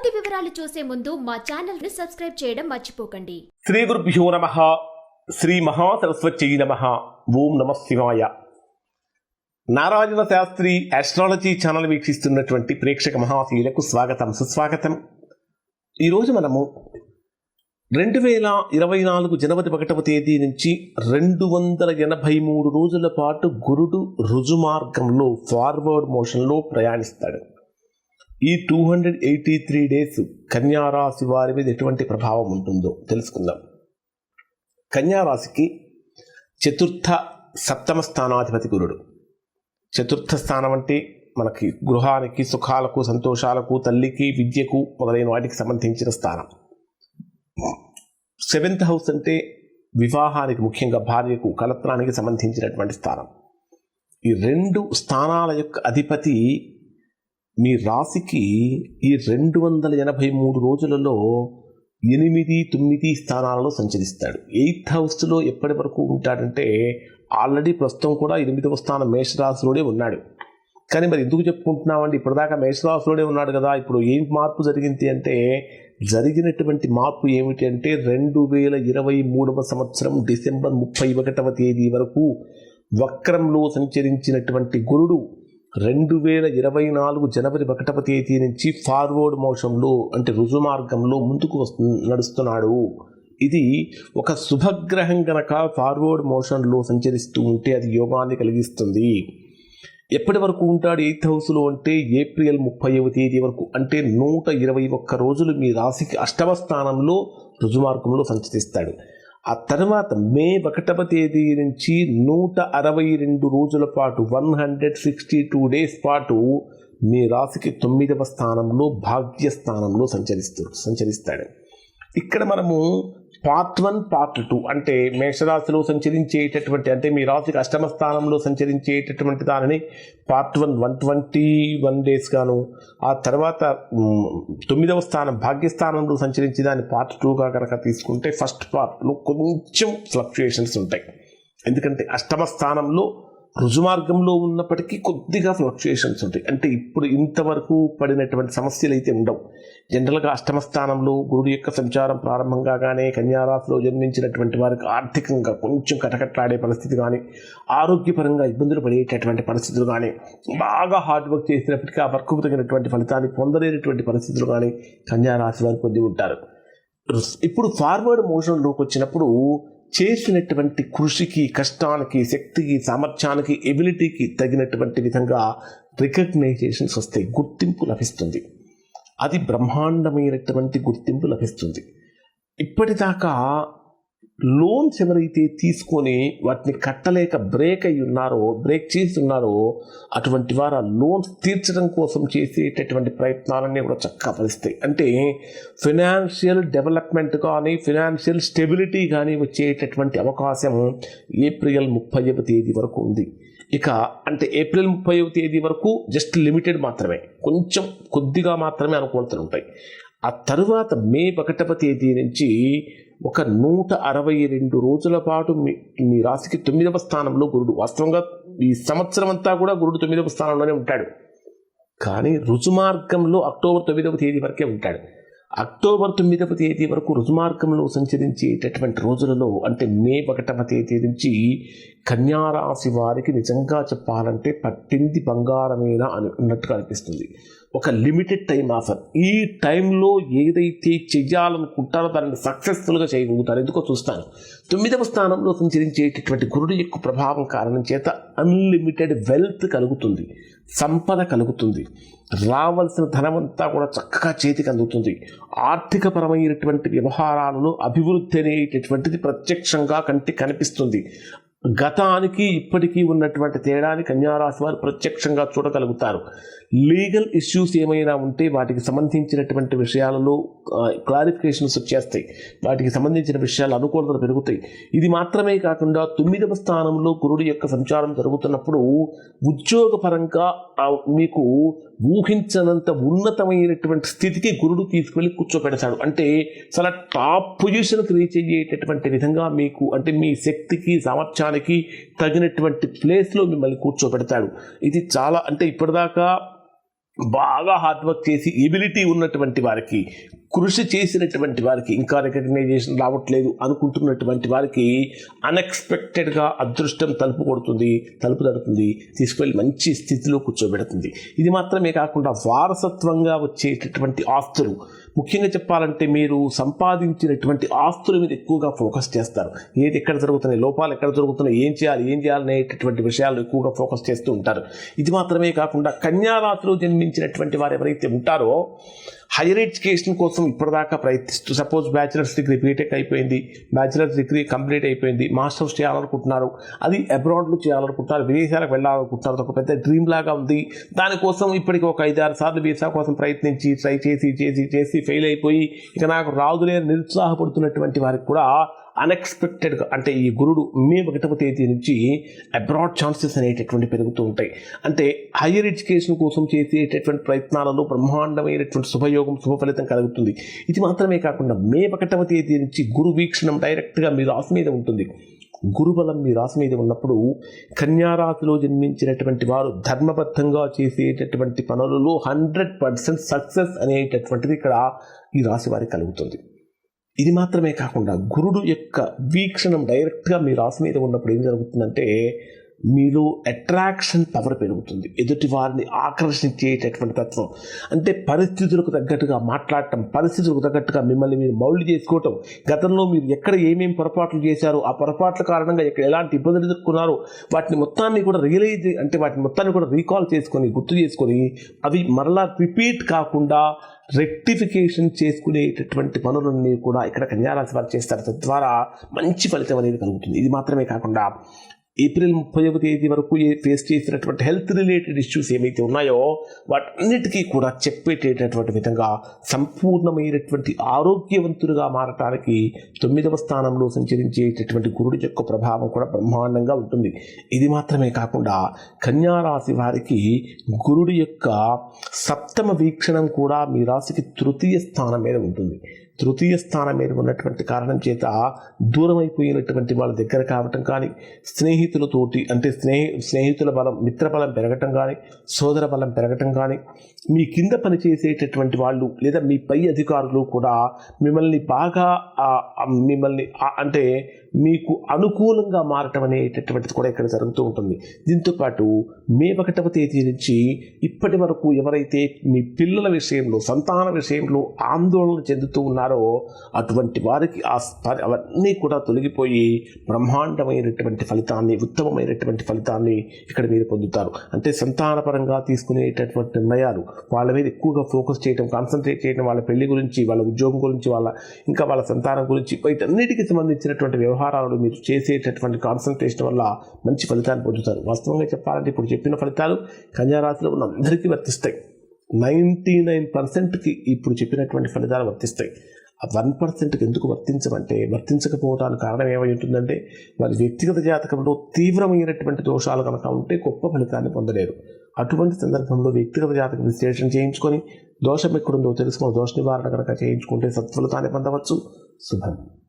పూర్తి వివరాలు చూసే ముందు మా ఛానల్ని సబ్స్క్రైబ్ చేయడం మర్చిపోకండి. శ్రీ గురుభ్యో నమ. శ్రీ మహాసరస్వత్యై నమ. ఓం నమ శివాయ. నారాయణ శాస్త్రి ఆస్ట్రాలజీ ఛానల్ వీక్షిస్తున్నటువంటి ప్రేక్షక మహాశీలకు స్వాగతం సుస్వాగతం. ఈరోజు మనము రెండు వేల ఇరవై నాలుగు జనవరి ఒకటవ తేదీ నుంచి రెండు వందల ఎనభై మూడు రోజుల పాటు గురుడు రుజుమార్గంలో ఫార్వర్డ్ మోషన్లో ప్రయాణిస్తాడు. ఈ two hundred eighty three days కన్యారాశి వారి మీద ఎటువంటి ప్రభావం ఉంటుందో తెలుసుకుందాం. కన్యారాశికి చతుర్థ సప్తమ స్థానాధిపతి గురుడు. చతుర్థ స్థానం అంటే మనకి గృహానికి సుఖాలకు సంతోషాలకు తల్లికి విద్యకు మొదలైన వాటికి సంబంధించిన స్థానం. సెవెంత్ హౌస్ అంటే వివాహానికి ముఖ్యంగా భార్యకు కలత్రానికి సంబంధించినటువంటి స్థానం. ఈ రెండు స్థానాల యొక్క అధిపతి మీ రాశికి ఈ రెండు వందల ఎనభై మూడు రోజులలో ఎనిమిది తొమ్మిది స్థానాలలో సంచరిస్తాడు. ఎయిత్ హౌస్లో ఎప్పటి వరకు ఉంటాడంటే ఆల్రెడీ ప్రస్తుతం కూడా ఎనిమిదవ స్థానం మేషరాశిలోనే ఉన్నాడు. కానీ మరి ఎందుకు చెప్పుకుంటున్నామండి? ఇప్పటిదాకా మేషరాశిలోనే ఉన్నాడు కదా. ఇప్పుడు ఏం మార్పు జరిగింది అంటే జరిగినటువంటి మార్పు ఏమిటి అంటే రెండు వేల ఇరవై మూడవ సంవత్సరం డిసెంబర్ ముప్పై ఒకటవ తేదీ వరకు వక్రంలో సంచరించినటువంటి గురుడు రెండు వేల ఇరవై నాలుగు జనవరి ఒకటవ తేదీ నుంచి ఫార్వర్డ్ మోషన్లో అంటే రుజుమార్గంలో ముందుకు వస్తు నడుస్తున్నాడు. ఇది ఒక శుభగ్రహం గనక ఫార్వర్డ్ మోషన్లో సంచరిస్తూ ఉంటే అది యోగాన్ని కలిగిస్తుంది. ఎప్పటి వరకు ఉంటాడు ఎయిత్ హౌస్లో అంటే ఏప్రిల్ ముప్పైవ తేదీ వరకు అంటే నూట ఇరవై ఒక్క రోజులు మీ రాశికి అష్టమ స్థానంలో రుజుమార్గంలో సంచరిస్తాడు. ఆ తర్వాత మే ఒకటవ తేదీ నుంచి నూట అరవై రెండు రోజుల పాటు one hundred sixty two days పాటు మీ రాశికి తొమ్మిదవ స్థానంలో భాగ్య స్థానంలో సంచరిస్తూ సంచరిస్తాడు. ఇక్కడ మనము పార్ట్ వన్ పార్ట్ టూ అంటే మేషరాశిలో సంచరించేటటువంటి అంటే మీ రాశికి అష్టమ స్థానంలో సంచరించేటటువంటి దానిని part one one twenty one days గాను ఆ తర్వాత తొమ్మిదవ స్థానం భాగ్యస్థానంలో సంచరించి దాన్ని పార్ట్ టూగా కనుక తీసుకుంటే ఫస్ట్ పార్ట్లో కొంచెం ఫ్లక్చుయేషన్స్ ఉంటాయి. ఎందుకంటే అష్టమ స్థానంలో రుజుమార్గంలో ఉన్నప్పటికీ కొద్దిగా ఫ్లక్చుయేషన్స్ ఉంటాయి. అంటే ఇప్పుడు ఇంతవరకు పడినటువంటి సమస్యలు అయితే ఉండవు. జనరల్గా అష్టమ స్థానంలో గురుడు యొక్క సంచారం ప్రారంభం కాగానే కన్యారాశిలో జన్మించినటువంటి వారికి ఆర్థికంగా కొంచెం కటకట్లాడే పరిస్థితి కానీ ఆరోగ్యపరంగా ఇబ్బందులు పడేటటువంటి పరిస్థితులు కానీ బాగా హార్డ్ వర్క్ చేసినప్పటికీ ఆ వర్క్కు తగినటువంటి ఫలితాన్ని పొందలేనటువంటి పరిస్థితులు కానీ కన్యారాశి వారు పొంది ఉంటారు. ఇప్పుడు ఫార్వర్డ్ మోషన్లోకి వచ్చినప్పుడు చేసినటువంటి కృషికి కష్టానికి శక్తికి సామర్థ్యానికి ఎబిలిటీకి తగినటువంటి విధంగా రికగ్నైజేషన్స్ వస్తాయి గుర్తింపు లభిస్తుంది. అది బ్రహ్మాండమైనటువంటి గుర్తింపు లభిస్తుంది. ఇప్పటిదాకా లోన్స్ ఎవరైతే తీసుకొని వాటిని కట్టలేక బ్రేక్ అయి ఉన్నారో బ్రేక్ చేసి ఉన్నారో అటువంటి వారు ఆ లోన్స్ తీర్చడం కోసం చేసేటటువంటి ప్రయత్నాలన్నీ కూడా చక్కగా ఫలిస్తాయి. అంటే ఫినాన్షియల్ డెవలప్మెంట్ కానీ ఫినాన్షియల్ స్టెబిలిటీ కానీ వచ్చేటటువంటి అవకాశం ఏప్రిల్ ముప్పైవ తేదీ వరకు ఉంది. ఇక అంటే ఏప్రిల్ ముప్పైవ తేదీ వరకు జస్ట్ లిమిటెడ్ మాత్రమే. కొంచెం కొద్దిగా మాత్రమే అనుకూలతలు ఉంటాయి. ఆ తరువాత మే ఒకటవ తేదీ నుంచి ఒక నూట అరవై రెండు రోజుల పాటు మీ మీ రాశికి తొమ్మిదవ స్థానంలో గురుడు. వాస్తవంగా ఈ సంవత్సరం అంతా కూడా గురుడు తొమ్మిదవ స్థానంలోనే ఉంటాడు. కానీ రుజుమార్గంలో అక్టోబర్ తొమ్మిదవ తేదీ వరకే ఉంటాడు. అక్టోబర్ తొమ్మిదవ తేదీ వరకు రుజుమార్గంలో సంచరించేటటువంటి రోజులలో అంటే మే ఒకటవ తేదీ నుంచి కన్యారాశి వారికి నిజంగా చెప్పాలంటే పట్టింది బంగారమేనా అని అన్నట్టుగా అనిపిస్తుంది. ఒక లిమిటెడ్ టైం ఆఫర్ ఈ టైంలో ఏదైతే చెయ్యాలనుకుంటారో దాన్ని సక్సెస్ఫుల్గా చేయగలుగుతారు. ఎందుకో చూస్తాను. తొమ్మిదవ స్థానంలో సంచరించేటటువంటి గురుడు యొక్క ప్రభావం కారణం చేత అన్లిమిటెడ్ వెల్త్ కలుగుతుంది. సంపద కలుగుతుంది. రావాల్సిన ధనమంతా కూడా చక్కగా చేతికి అందుతుంది. ఆర్థికపరమైనటువంటి వ్యవహారాలలో అభివృద్ధి అనేటటువంటిది ప్రత్యక్షంగా కంటి కనిపిస్తుంది. గతానికి ఇప్పటికీ ఉన్నటువంటి తేడాని కన్యారాశి వారు ప్రత్యక్షంగా చూడగలుగుతారు. లీగల్ ఇష్యూస్ ఏమైనా ఉంటే వాటికి సంబంధించినటువంటి విషయాలలో క్లారిఫికేషన్స్ వచ్చేస్తాయి. వాటికి సంబంధించిన విషయాలు అనుకూలతలు పెరుగుతాయి. ఇది మాత్రమే కాకుండా తొమ్మిదవ స్థానంలో గురుడు యొక్క సంచారం జరుగుతున్నప్పుడు ఉద్యోగపరంగా మీకు ఊహించనంత ఉన్నతమైనటువంటి స్థితికి గురుడు తీసుకువెళ్ళి కూర్చోపెడతాడు. అంటే చాలా టాప్ పొజిషన్కి రీచ్ అయ్యేటటువంటి విధంగా మీకు అంటే మీ శక్తికి సామర్థ్యానికి తగినటువంటి ప్లేస్లో మిమ్మల్ని కూర్చోపెడతాడు. ఇది చాలా అంటే ఇప్పటిదాకా బాగా హార్డ్ వర్క్ చేసి ఎబిలిటీ ఉన్నటువంటి వారికి కృషి చేసినటువంటి వారికి ఇంకా రికగ్నైజేషన్ రావట్లేదు అనుకుంటున్నటువంటి వారికి అన్ఎక్స్పెక్టెడ్గా అదృష్టం తలుపు కొడుతుంది తలుపు తడుతుంది తీసుకువెళ్ళి మంచి స్థితిలో కూర్చోబెడుతుంది. ఇది మాత్రమే కాకుండా వారసత్వంగా వచ్చేటటువంటి ఆస్తులు ముఖ్యంగా చెప్పాలంటే మీరు సంపాదించినటువంటి ఆస్తుల మీద ఎక్కువగా ఫోకస్ చేస్తారు. ఏది ఎక్కడ జరుగుతున్నాయి లోపాలు ఎక్కడ జరుగుతున్నాయి ఏం చేయాలి ఏం చేయాలి అనేటటువంటి విషయాలు ఎక్కువగా ఫోకస్ చేస్తూ ఉంటారు. ఇది మాత్రమే కాకుండా కన్యారాశిలో జన్మించినటువంటి వారు ఎవరైతే ఉంటారో హైయర్ ఎడ్యుకేషన్ కోసం ఇప్పటిదాకా ప్రయత్నిస్తూ సపోజ్ బ్యాచిలర్స్ డిగ్రీ బీటెక్ అయిపోయింది బ్యాచిలర్స్ డిగ్రీ కంప్లీట్ అయిపోయింది మాస్టర్స్ చేయాలనుకుంటున్నారు అది అబ్రాడ్లో చేయాలనుకుంటున్నారు విదేశాలకు వెళ్ళాలనుకుంటున్నారు ఒక పెద్ద డ్రీమ్ లాగా ఉంది. దానికోసం ఇప్పటికి ఒక ఐదారు సార్లు వీసా కోసం ప్రయత్నించి ట్రై చేసి చేసి చేసి ఫెయిల్ అయిపోయి ఇక నాకు రాదులే నిరుత్సాహపడుతున్నటువంటి వారికి కూడా అన్ఎక్స్పెక్టెడ్గా అంటే ఈ గురుడు మే ఒకటవ తేదీ నుంచి అబ్రాడ్ ఛాన్సెస్ అనేటటువంటి పెరుగుతూ ఉంటాయి. అంటే హయ్యర్ ఎడ్యుకేషన్ కోసం చేసేటటువంటి ప్రయత్నాలలో బ్రహ్మాండమైనటువంటి శుభయోగం శుభ ఫలితం కలుగుతుంది. ఇది మాత్రమే కాకుండా మే ఒకటవ తేదీ నుంచి గురు వీక్షణం డైరెక్ట్గా మీ రాశి మీద ఉంటుంది. గురుబలం మీ రాశి మీద ఉన్నప్పుడు కన్యారాశిలో జన్మించినటువంటి వారు ధర్మబద్ధంగా చేసేటటువంటి పనులలో హండ్రెడ్ పర్సెంట్ సక్సెస్ అనేటటువంటిది ఇక్కడ ఈ రాశి వారికి కలుగుతుంది. ఇది మాత్రమే కాకుండా గురుడు యొక్క వీక్షణం డైరెక్ట్గా మీ రాశి మీద ఉన్నప్పుడు ఏం జరుగుతుందంటే మీలో అట్రాక్షన్ పవర్ పెరుగుతుంది. ఎదుటి వారిని ఆకర్షించేటటువంటి తత్వం. అంటే పరిస్థితులకు తగ్గట్టుగా మాట్లాడటం పరిస్థితులకు తగ్గట్టుగా మిమ్మల్ని మీరు మౌల్డ్ చేసుకోవటం. గతంలో మీరు ఎక్కడ ఏమేమి పొరపాట్లు చేశారో ఆ పొరపాట్ల కారణంగా ఎక్కడ ఎలాంటి ఇబ్బందులు ఎదుర్కొన్నారో వాటిని మొత్తాన్ని కూడా రియలైజ్ అంటే వాటిని మొత్తాన్ని కూడా రీకాల్ చేసుకొని గుర్తు చేసుకొని అవి మరలా రిపీట్ కాకుండా రెక్టిఫికేషన్ చేసుకునేటటువంటి పనులన్నీ కూడా ఇక్కడ కన్యారాశి వారు చేస్తారు. తద్వారా మంచి ఫలితం అనేది కలుగుతుంది. ఇది మాత్రమే కాకుండా ఏప్రిల్ ముప్పైవ తేదీ వరకు ఏ ఫేస్ చేసినటువంటి హెల్త్ రిలేటెడ్ ఇష్యూస్ ఏమైతే ఉన్నాయో వాటన్నిటికీ కూడా చెప్పేటటువంటి విధంగా సంపూర్ణమైనటువంటి ఆరోగ్యవంతులుగా మారటానికి తొమ్మిదవ స్థానంలో సంచరించేటటువంటి గురుడి యొక్క ప్రభావం కూడా బ్రహ్మాండంగా ఉంటుంది. ఇది మాత్రమే కాకుండా కన్యారాశి వారికి గురుడి యొక్క సప్తమ వీక్షణం కూడా మీ రాశికి తృతీయ స్థానం మీద ఉంటుంది. తృతీయ స్థానం మీద ఉన్నటువంటి కారణం చేత దూరం అయిపోయినటువంటి వాళ్ళ దగ్గర కావటం కానీ స్నేహితులతోటి అంటే స్నేహి స్నేహితుల బలం మిత్ర బలం పెరగటం కానీ సోదర బలం పెరగటం కానీ మీ కింద పనిచేసేటటువంటి వాళ్ళు లేదా మీ పై అధికారులు కూడా మిమ్మల్ని బాగా మిమ్మల్ని అంటే మీకు అనుకూలంగా మారటం అనేటటువంటిది కూడా ఇక్కడ జరుగుతూ ఉంటుంది. దీంతోపాటు మే ఒకటవ తేదీ నుంచి ఇప్పటి వరకు ఎవరైతే మీ పిల్లల విషయంలో సంతాన విషయంలో ఆందోళన చెందుతూ ఉన్నారో అటువంటి వారికి ఆ అవన్నీ కూడా తొలగిపోయి బ్రహ్మాండమైనటువంటి ఫలితాన్ని ఉత్తమమైనటువంటి ఫలితాన్ని ఇక్కడ మీరు పొందుతారు. అంటే సంతానపరంగా తీసుకునేటటువంటి నిర్ణయాలు వాళ్ళ మీద ఎక్కువగా ఫోకస్ చేయడం కాన్సన్ట్రేట్ చేయడం వాళ్ళ పెళ్ళి గురించి వాళ్ళ ఉద్యోగం గురించి వాళ్ళ ఇంకా వాళ్ళ సంతానం గురించి వీటన్నిటికీ సంబంధించినటువంటి వ్యవహారాలు మీరు చేసేటటువంటి కాన్సన్ట్రేషన్ వల్ల మంచి ఫలితాన్ని పొందుతారు. వాస్తవంగా చెప్పాలంటే ఇప్పుడు చెప్పిన ఫలితాలు కన్యారాశిలో ఉన్న అందరికీ వర్తిస్తాయి. నైంటీ నైన్ పర్సెంట్కి ఇప్పుడు చెప్పినటువంటి ఫలితాలు వర్తిస్తాయి. వన్ పర్సెంట్కి ఎందుకు వర్తించమంటే వర్తించకపోవడానికి కారణం ఏమై ఉంటుందంటే వారి వ్యక్తిగత జాతకంలో తీవ్రమైనటువంటి దోషాలు కనుక ఉంటే గొప్ప ఫలితాన్ని పొందలేరు. అటువంటి సందర్భంలో వ్యక్తిగత జాతక విశ్లేషణ చేయించుకొని దోషం ఎక్కడుందో తెలుసుకో దోష నివారణ కనుక చేయించుకుంటే సత్ఫలితాన్ని పొందవచ్చు. శుభం.